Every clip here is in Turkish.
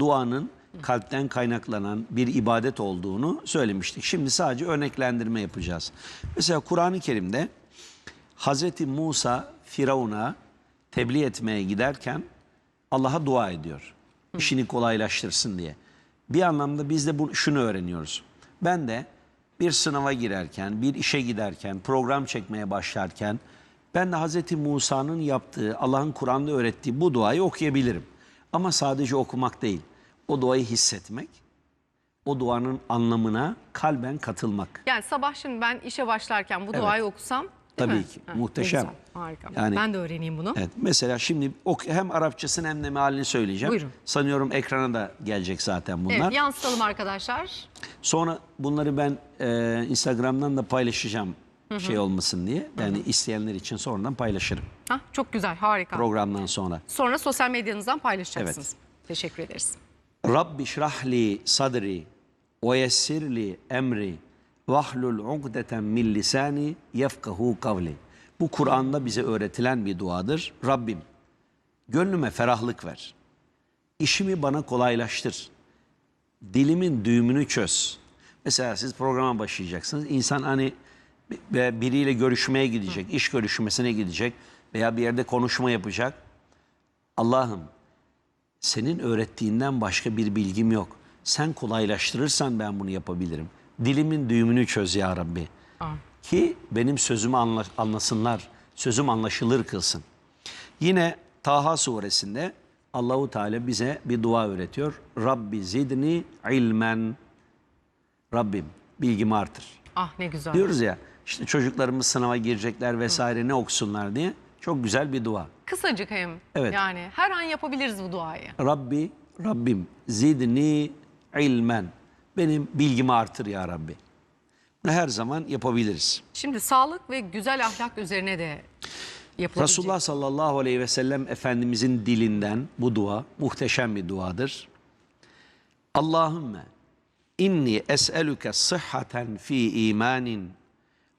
duanın kalpten kaynaklanan bir ibadet olduğunu söylemiştik. Şimdi sadece örneklendirme yapacağız. Mesela Kur'an-ı Kerim'de Hazreti Musa Firavun'a tebliğ etmeye giderken Allah'a dua ediyor. İşini kolaylaştırsın diye. Bir anlamda biz de şunu öğreniyoruz. Ben de bir sınava girerken, bir işe giderken, program çekmeye başlarken ben de Hazreti Musa'nın yaptığı, Allah'ın Kur'an'da öğrettiği bu duayı okuyabilirim. Ama sadece okumak değil. O duayı hissetmek, o duanın anlamına kalben katılmak. Yani sabah şimdi ben işe başlarken bu Evet. duayı okusam değil Tabii mi? ki. Ha, ne Muhteşem. güzel, Harika. Yani- ben de öğreneyim bunu. Evet, mesela şimdi ok- hem Arapçasını hem de mealini söyleyeceğim. Buyurun. Sanıyorum ekrana da gelecek zaten bunlar. Evet, yansıtalım arkadaşlar. Sonra bunları ben e, Instagram'dan da paylaşacağım şey olmasın diye. Yani isteyenler için sonradan paylaşırım Hah, çok güzel, harika. programdan sonra. Sonra sosyal medyanızdan paylaşacaksınız. Teşekkür ederiz. Rabbi şrahli sadri ve yessirli emri vahlul ugdeten min lisani yefkahu kavli. Bu Kur'an'da bize öğretilen bir duadır. Rabbim gönlüme ferahlık ver. İşimi bana kolaylaştır. Dilimin düğümünü çöz. Mesela siz programa başlayacaksınız. İnsan hani bi- biriyle görüşmeye gidecek, iş görüşmesine gidecek veya bir yerde konuşma yapacak. Allah'ım senin öğrettiğinden başka bir bilgim yok. Sen kolaylaştırırsan ben bunu yapabilirim. Dilimin düğümünü çöz ya Rabbi. Ki benim sözümü anla- anlasınlar. Sözüm anlaşılır kılsın. Yine Taha suresinde Allahu Teala bize bir dua öğretiyor. Rabbi zidni ilmen. Rabbim bilgimi artır. Ah ne güzel. Diyoruz ya işte çocuklarımız sınava girecekler vesaire ne okusunlar diye. Çok güzel bir dua. Kısacık hem. Evet. Yani her an yapabiliriz bu duayı. Rabbi, Rabbim zidni ilmen. Benim bilgimi artır ya Rabbi. Bunu her zaman yapabiliriz. Şimdi sağlık ve güzel ahlak üzerine de yapılabilecek. Resulullah sallallahu aleyhi ve sellem Efendimizin dilinden bu dua muhteşem bir duadır. Allahümme inni es'eluke sıhhaten fi imanin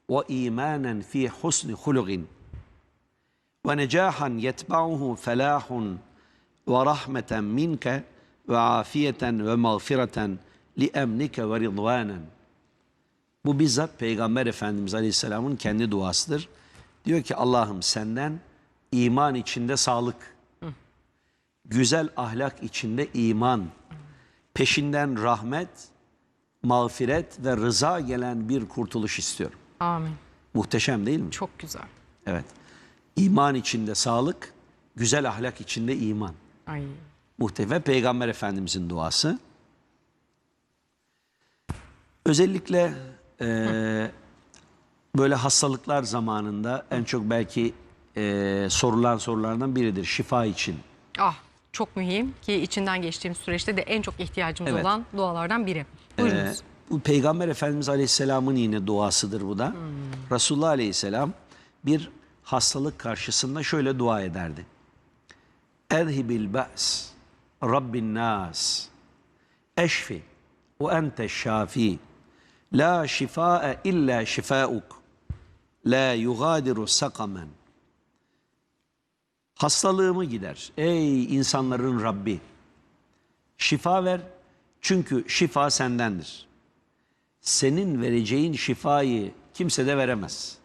ve imanen fi husni hulugin ve necahan yetba'uhu felahun ve rahmeten minke ve afiyeten ve mağfireten li emnike ve ridvanen. Bu bizzat Peygamber Efendimiz Aleyhisselam'ın kendi duasıdır. Diyor ki Allah'ım senden iman içinde sağlık, güzel ahlak içinde iman, peşinden rahmet, mağfiret ve rıza gelen bir kurtuluş istiyorum. Amin. Muhteşem değil mi? Çok güzel. Evet. İman içinde sağlık, güzel ahlak içinde iman. Ay. Muhteşem. Ve Peygamber Efendimizin duası. Özellikle eee, böyle hastalıklar zamanında en çok belki eee, sorulan sorulardan biridir şifa için. Ah çok mühim ki içinden geçtiğimiz süreçte de en çok ihtiyacımız Evet. olan dualardan biri. Buyurunuz. bu Peygamber Efendimiz Aleyhisselam'ın yine duasıdır bu da. Resulullah Aleyhisselam bir hastalık karşısında şöyle dua ederdi. Erhibil ba's Rabbin nas eşfi ve ente şafi la şifae illa şifauk la yugadiru sakamen Hastalığımı gider. Ey insanların Rabbi. Şifa ver çünkü şifa sendendir. Senin vereceğin şifayı kimse de veremez.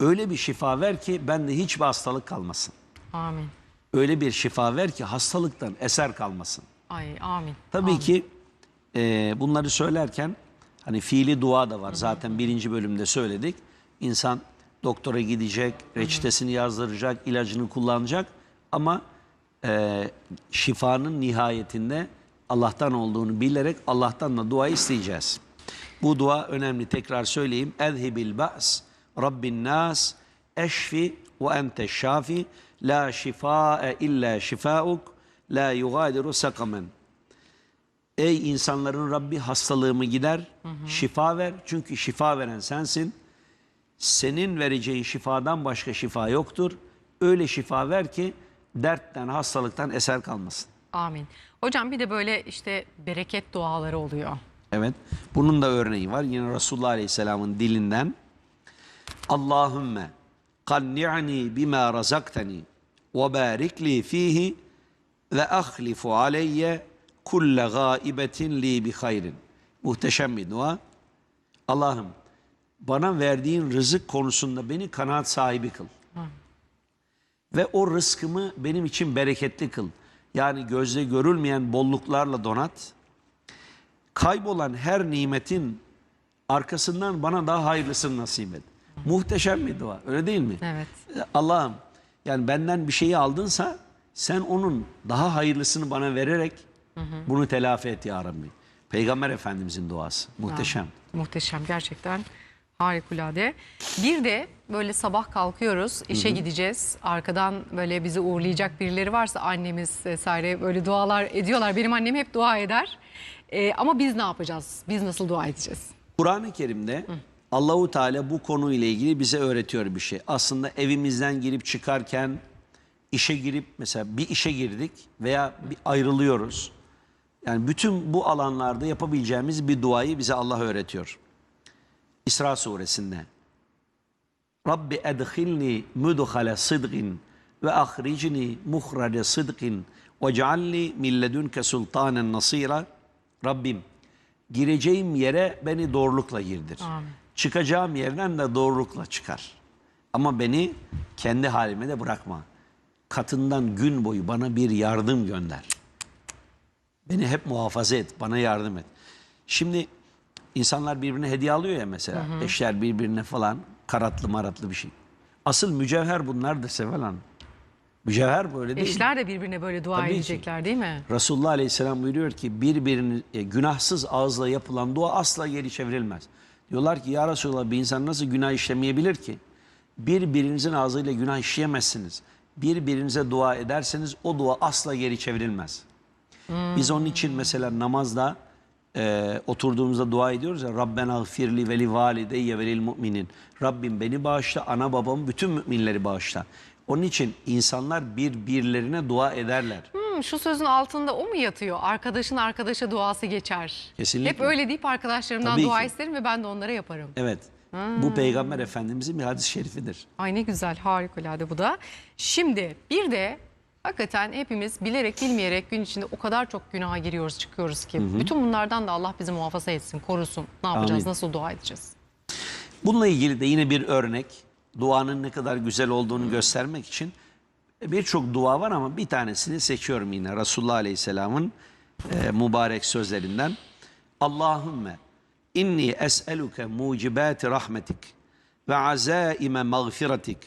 Öyle bir şifa ver ki bende hiçbir hastalık kalmasın. Amin. Öyle bir şifa ver ki hastalıktan eser kalmasın. Ay amin. Tabii Amin. ki e, bunları söylerken hani fiili dua da var. Zaten birinci bölümde söyledik. İnsan doktora gidecek, reçetesini yazdıracak, ilacını kullanacak. Ama e, şifanın nihayetinde Allah'tan olduğunu bilerek Allah'tan da dua isteyeceğiz. Bu dua önemli. Tekrar söyleyeyim. Ezhibil ba's Rabbin nas eşfi ve ente şafi la şifae illa şifauk la yugadiru sakamen. Ey insanların Rabbi hastalığımı gider, şifa ver. Çünkü şifa veren sensin. Senin vereceğin şifadan başka şifa yoktur. Öyle şifa ver ki dertten, hastalıktan eser kalmasın. Amin. Hocam bir de böyle işte bereket duaları oluyor. Evet. Bunun da örneği var. Yine Resulullah Aleyhisselam'ın dilinden. Allahümme kanni'ni bima razaktani ve barik li fihi ve ahlifu aleyye kulle gaibetin li bi hayrin. Muhteşem bir dua. Allah'ım bana verdiğin rızık konusunda beni kanaat sahibi kıl. Ve o rızkımı benim için bereketli kıl. Yani gözle görülmeyen bolluklarla donat. Kaybolan her nimetin arkasından bana daha hayırlısını nasip et. Muhteşem bir dua. Öyle değil mi? Evet. Allah'ım yani benden bir şeyi aldınsa sen onun daha hayırlısını bana vererek bunu telafi et ya Rabbi. Peygamber Efendimizin duası. Muhteşem. Muhteşem gerçekten harikulade. Bir de böyle sabah kalkıyoruz, işe gideceğiz. Arkadan böyle bizi uğurlayacak birileri varsa annemiz vesaire böyle dualar ediyorlar. Benim annem hep dua eder. Ee, ama biz ne yapacağız? Biz nasıl dua edeceğiz? Kur'an-ı Kerim'de Allahu Teala bu konuyla ilgili bize öğretiyor bir şey. Aslında evimizden girip çıkarken işe girip mesela bir işe girdik veya bir ayrılıyoruz. Yani bütün bu alanlarda yapabileceğimiz bir duayı bize Allah öğretiyor. İsra suresinde. Rabbi edhilni mudhale sıdgin ve ahricni muhrade sıdgin ve cealni min ledunke sultanen nasira. Rabbim gireceğim yere beni doğrulukla girdir. Amin. Çıkacağım yerden de doğrulukla çıkar. Ama beni kendi halime de bırakma. Katından gün boyu bana bir yardım gönder. Beni hep muhafaza et, bana yardım et. Şimdi insanlar birbirine hediye alıyor ya mesela. Eşler birbirine falan karatlı maratlı bir şey. Asıl mücevher bunlardır Seval Hanım. Mücevher böyle değil? Eşler de birbirine böyle dua Tabii ki. edecekler değil mi? Resulullah Aleyhisselam buyuruyor ki birbirini e, günahsız ağızla yapılan dua asla geri çevrilmez. Diyorlar ki ya Resulallah bir insan nasıl günah işlemeyebilir ki? Birbirinizin ağzıyla günah işleyemezsiniz. Birbirinize dua ederseniz o dua asla geri çevrilmez. Biz onun için mesela namazda e, oturduğumuzda dua ediyoruz ya Rabbena gfirli ve li valideyye ve lil mu'minin. Rabbim beni bağışla, ana babamı, bütün müminleri bağışla. Onun için insanlar birbirlerine dua ederler. Hmm, şu sözün altında o mu yatıyor? Arkadaşın arkadaşa duası geçer. Kesinlikle. Hep öyle deyip arkadaşlarımdan Tabii dua ki. isterim ve ben de onlara yaparım. Evet. Bu Peygamber Efendimizin bir hadis-i şerifidir. Ay ne güzel harikulade bu da. Şimdi bir de hakikaten hepimiz bilerek bilmeyerek gün içinde o kadar çok günaha giriyoruz çıkıyoruz ki. Bütün bunlardan da Allah bizi muhafaza etsin, korusun. Ne yapacağız, Amin. nasıl dua edeceğiz? Bununla ilgili de yine bir örnek, duanın ne kadar güzel olduğunu göstermek için birçok dua var ama bir tanesini seçiyorum yine Resulullah Aleyhisselam'ın e, mübarek sözlerinden. Allahümme inni es'eluke mucibati rahmetik ve azaime mağfiretik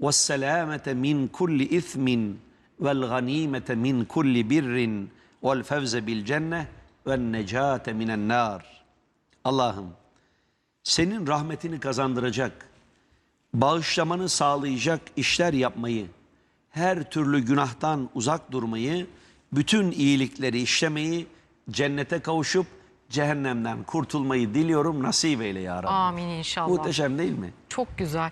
ve selamete min kulli ithmin vel ganimete min kulli birrin vel fevze bil cenne ve necate minen nar. Allah'ım senin rahmetini kazandıracak, bağışlamanı sağlayacak işler yapmayı, her türlü günahtan uzak durmayı, bütün iyilikleri işlemeyi, cennete kavuşup cehennemden kurtulmayı diliyorum nasip eyle ya Rabbi. Amin inşallah. Muhteşem değil mi? Çok güzel.